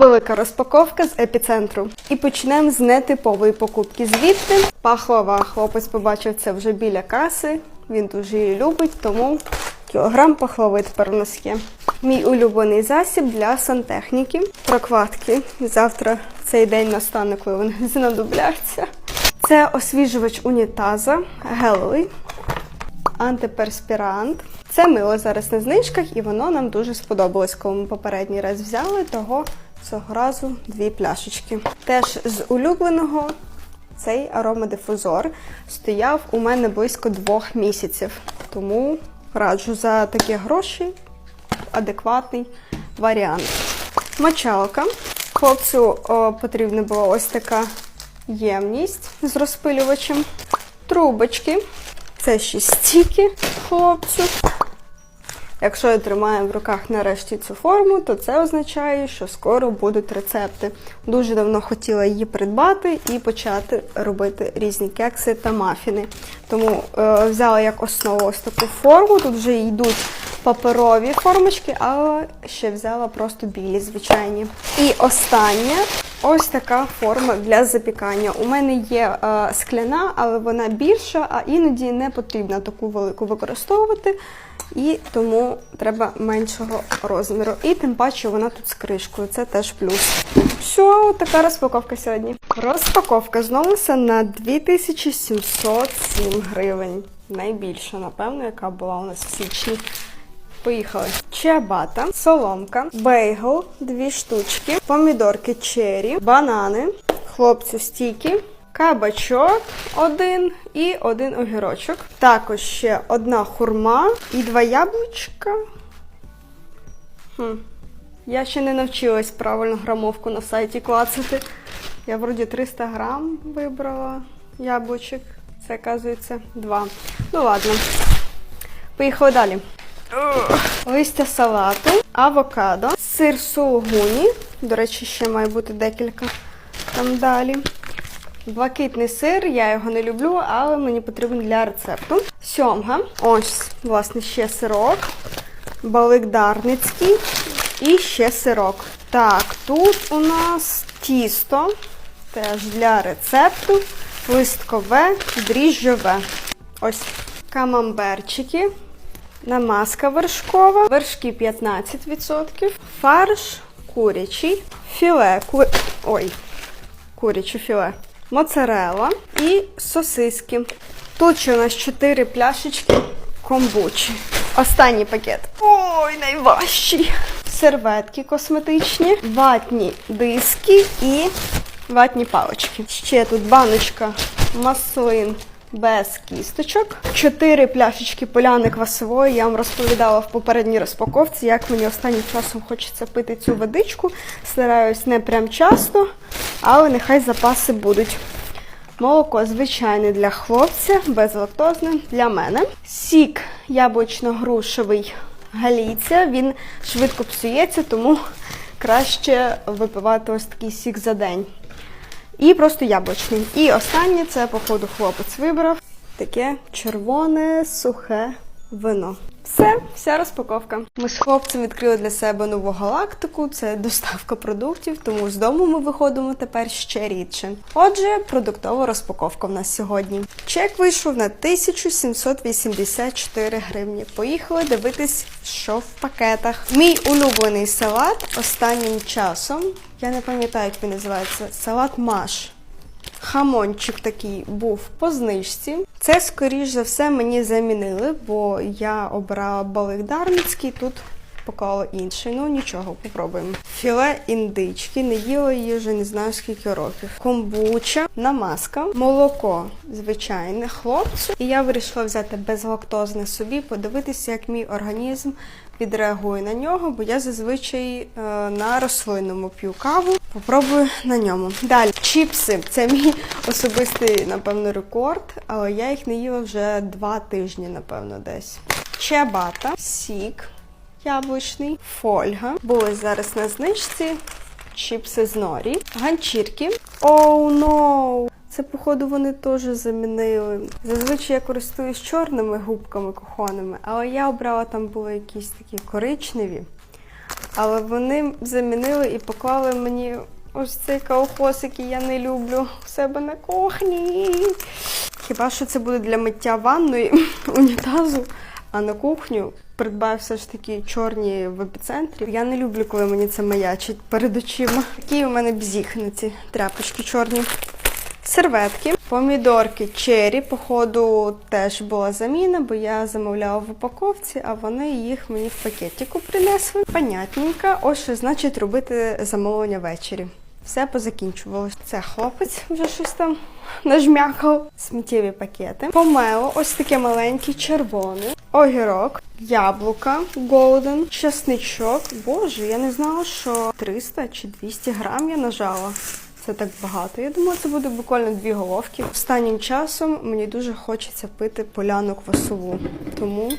Велика розпаковка з епіцентру. І почнемо з нетипової покупки. Звідти пахлава. Хлопець побачив це вже біля каси. Він дуже її любить, тому кілограм пахлави тепер у нас є. Мій улюблений засіб для сантехніки. Прокладки. Завтра цей день настане, коли вони знадобляться. Це освіжувач унітаза геловий антиперспірант. Це мило зараз на знижках, і воно нам дуже сподобалось, коли ми попередній раз взяли, того цього разу дві пляшечки. Теж з улюбленого цей аромадифузор стояв у мене близько двох місяців. Тому раджу за такі гроші адекватний варіант. Мочалка. Хлопцю о, потрібна була ось така ємність з розпилювачем. Трубочки. Це ще стіки хлопцю. Якщо я тримаю в руках нарешті цю форму, то це означає, що скоро будуть рецепти. Дуже давно хотіла її придбати і почати робити різні кекси та мафіни. Тому е, взяла як основу ось таку форму. Тут вже йдуть паперові формочки, але ще взяла просто білі, звичайні. І останнє ось така форма для запікання. У мене є е, скляна, але вона більша, а іноді не потрібно таку велику використовувати. І тому треба меншого розміру. І тим паче вона тут з кришкою. Це теж плюс. Все, така розпаковка сьогодні. Розпаковка знову на 2707 гривень. Найбільша, напевно, яка була у нас в січні. Поїхали. Чиабата, соломка, бейгл, дві штучки, помідорки черрі, банани, хлопцю стіки, кабачок один і один огірочок. Також ще одна хурма і два яблучка. Хм. Я ще не навчилась правильно грамовку на сайті клацати. Я вроді 300 грам вибрала яблучок. Це, оказується, два. Ну ладно. Поїхали далі. Листя салату, авокадо, сир сулугуні. До речі, ще має бути декілька там далі. Блакитний сир, я його не люблю, але мені потрібен для рецепту. Сьомга. Ось, власне, ще сирок. Балик дарницький. І ще сирок. Так, тут у нас тісто. Теж для рецепту. Листкове, дріжджове. Ось камамберчики. Намазка вершкова, вершки 15%, фарш курячий, філе, ку... ой, куряче філе, моцарелла і сосиски. Тут ще у нас 4 пляшечки комбучі. Останній пакет. Ой, найважчий. Серветки косметичні, ватні диски і ватні палички. Ще тут баночка маслин без кісточок. Чотири пляшечки поляни квасової. Я вам розповідала в попередній розпаковці, як мені останнім часом хочеться пити цю водичку. Стараюсь не прям часто, але нехай запаси будуть. Молоко звичайне для хлопця, безлактозне для мене. Сік яблучно-грушевий галійця. Він швидко псується, тому краще випивати ось такий сік за день. І просто яблучний. І останнє це, походу, хлопець вибрав таке червоне сухе вино. Все, вся розпаковка. Ми з хлопцем відкрили для себе нову галактику. Це доставка продуктів, тому з дому ми виходимо тепер ще рідше. Отже, продуктова розпаковка в нас сьогодні. Чек вийшов на 1784 гривні. Поїхали дивитись, що в пакетах. Мій улюблений салат останнім часом. Я не пам'ятаю, як він називається. Салат Маш. Хамончик такий був по знижці. Це, скоріш за все, мені замінили, бо я обрала балик дарницький. Тут поклала інший. Ну нічого, попробуємо. Філе індички, не їла її вже не знаю скільки років. Комбуча, намазка, молоко звичайне, хлопцю. І я вирішила взяти безлактозне собі, подивитися, як мій організм відреагує на нього, бо я зазвичай е, на рослинному п'ю каву. Попробую на ньому. Далі чіпси. Це мій особистий, напевно, рекорд, але я їх не їла вже два тижні, напевно, десь. Чиабата, сік яблучний, фольга. Були зараз на знижці. Чіпси з норі, ганчірки. Оу, oh, no! Це, походу, вони теж замінили. Зазвичай я користуюсь чорними губками кухонними, але я обрала там були якісь такі коричневі. Але вони замінили і поклали мені ось цей колхоз, який я не люблю у себе на кухні. Хіба що це буде для миття ванної унітазу, а на кухню придбаю все ж таки чорні в епіцентрі. Я не люблю, коли мені це маячить перед очима. Такі у мене бзіх на ці тряпочки чорні. Серветки, помідорки, чері, походу, теж була заміна, бо я замовляла в упаковці, а вони їх мені в пакетику принесли. Понятненько. Ось що значить робити замовлення ввечері. Все позакінчувалось. Це хлопець вже щось там нажмякав. Сміттєві пакети. Помело, ось таке маленьке, червоне. Огірок, яблука, голден, часничок. Боже, я не знала, що 300 чи 200 грам я нажала. Це так багато. Я думаю, це буде буквально дві головки. Останнім часом мені дуже хочеться пити поляну квасову, тому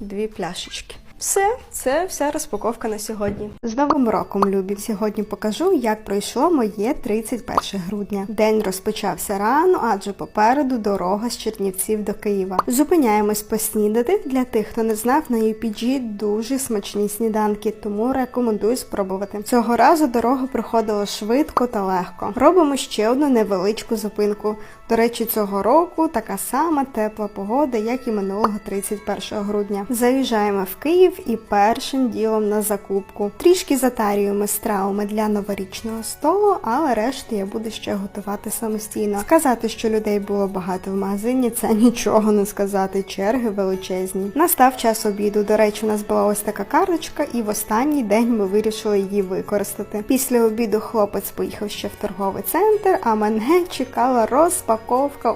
дві пляшечки. Все, це вся розпаковка на сьогодні. З Новим роком, любі! Сьогодні покажу, як пройшло моє 31 грудня. День розпочався рано, адже попереду дорога з Чернівців до Києва. Зупиняємось поснідати. Для тих, хто не знав, на UPG дуже смачні сніданки, тому рекомендую спробувати. Цього разу дорога проходила швидко та легко. Робимо ще одну невеличку зупинку. До речі, цього року така сама тепла погода, як і минулого 31 грудня. Заїжджаємо в Київ і першим ділом на закупку. Трішки затарюємо стравами для новорічного столу, але решту я буду ще готувати самостійно. Сказати, що людей було багато в магазині, це нічого не сказати. Черги величезні. Настав час обіду. До речі, у нас була ось така карточка, і в останній день ми вирішили її використати. Після обіду хлопець поїхав ще в торговий центр, а мене чекала розпаковка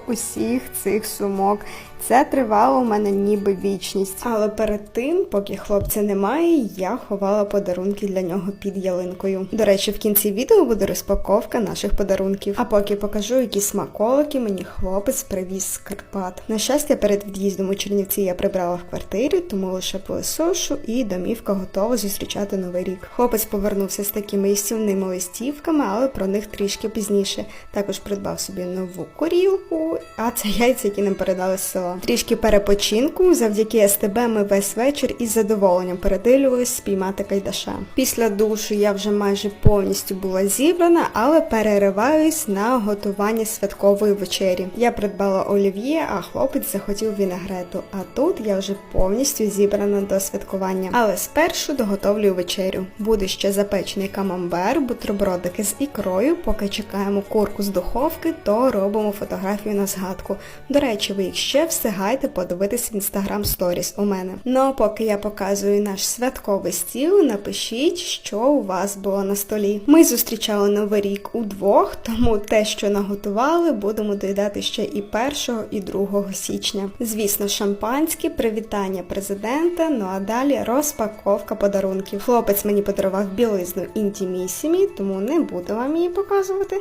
усіх цих сумок. Це тривало у мене ніби вічність. Але перед тим, поки хлопця немає, я ховала подарунки для нього під ялинкою. До речі, в кінці відео буде розпаковка наших подарунків. А поки покажу, які смаколики мені хлопець привіз з Карпат. На щастя, перед від'їздом у Чернівці я прибрала в квартирі, тому лише пилосошу і домівка готова зустрічати новий рік. Хлопець повернувся з такими їстівними листівками, але про них трішки пізніше. Також придбав собі нову корілку, а це яйця, які нам передали з села. Трішки перепочинку, завдяки СТБ ми весь вечір із задоволенням передивлювались спіймати кайдаша. Після душу я вже майже повністю була зібрана, але перериваюсь на готування святкової вечері. Я придбала олів'є, а хлопець захотів вінегрету. А тут я вже повністю зібрана до святкування. Але спершу доготовлюю вечерю. Буде ще запечений камамбер, бутербродики з ікрою. Поки чекаємо курку з духовки, то робимо фотографію на згадку. До речі, ви їх ще встигайте подивитись інстаграм сторіс у мене. Ну а поки я показую наш святковий стіл, напишіть, що у вас було на столі. Ми зустрічали новий рік удвох, тому те, що наготували, будемо доїдати ще і 1, і 2 січня. Звісно, шампанське, привітання президента. Ну а далі розпаковка подарунків. Хлопець мені подарував білизну інтімісімі, тому не буду вам її показувати.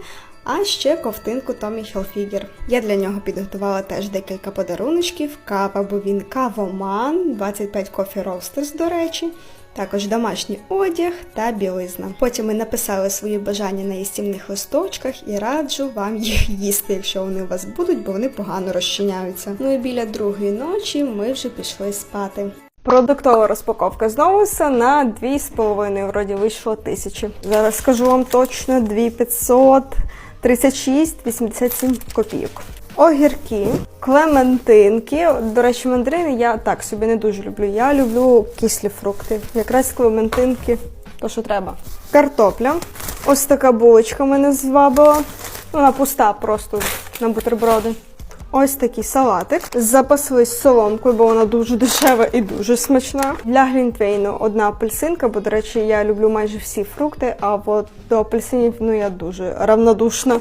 А ще ковтинку Томі Хілфігер. Я для нього підготувала теж декілька подаруночків, кава, бо він кавоман, 25 кофі роустерс, до речі. Також домашній одяг та білизна. Потім ми написали свої бажання на їстівних листочках і раджу вам їх їсти, якщо вони у вас будуть, бо вони погано розчиняються. Ну і біля другої ночі ми вже пішли спати. Продуктова розпаковка знову все на 2,5, вроді вийшло тисячі. Зараз скажу вам точно 2500. 36,87 копійок. Огірки, клементинки. До речі, мандарини я так собі не дуже люблю. Я люблю кислі фрукти. Якраз клементинки, то що треба. Картопля. Ось така булочка мене звабила. Вона пуста просто на бутерброди. Ось такий салатик. Запаслись соломкою, бо вона дуже дешева і дуже смачна. Для глінтвейну одна апельсинка, бо, до речі, я люблю майже всі фрукти, а от до апельсинів ну я дуже равнодушна.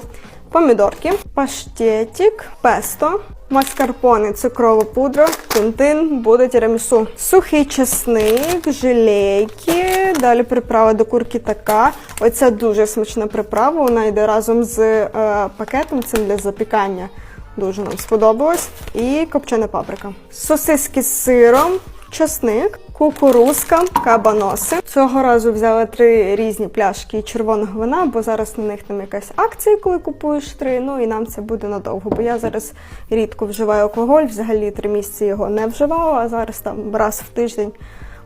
Помідорки, паштетик, песто, маскарпоне, цукрова пудра, тинтин, буде тірамісу. Сухий чесник, жилейки, далі приправа до курки така. Оця дуже смачна приправа, вона йде разом з е, пакетом цим для запікання. Дуже нам сподобалось. І копчена паприка. Сосиски з сиром, чесник, кукурузка, кабаноси. Цього разу взяли три різні пляшки червоного вина, бо зараз на них там якась акція, коли купуєш три. Ну і нам це буде надовго. Бо я зараз рідко вживаю алкоголь, взагалі три місяці його не вживала, а зараз там раз в тиждень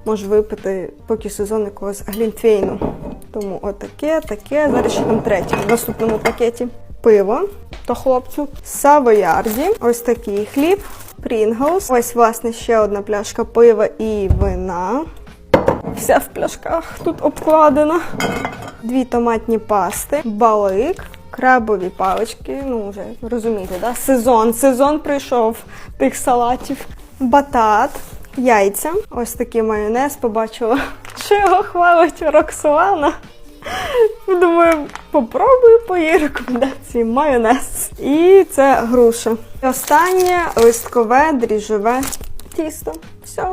можу випити, поки сезон якогось глінтвейну. Тому отаке, таке. Зараз ще там третє в наступному пакеті. Пиво то хлопцю. Савоярді. Ось такий хліб. Прінглс. Ось, власне, ще одна пляшка пива і вина. Вся в пляшках тут обкладена. Дві томатні пасти, балик, крабові палички. Ну, вже розумієте, да? сезон. Сезон прийшов тих салатів. Батат, яйця. Ось такий майонез. Побачила, що його хвалить Роксолана. Думаю, попробую по її рекомендації майонез. І це груша. І останнє листкове дріжджове тісто. Все.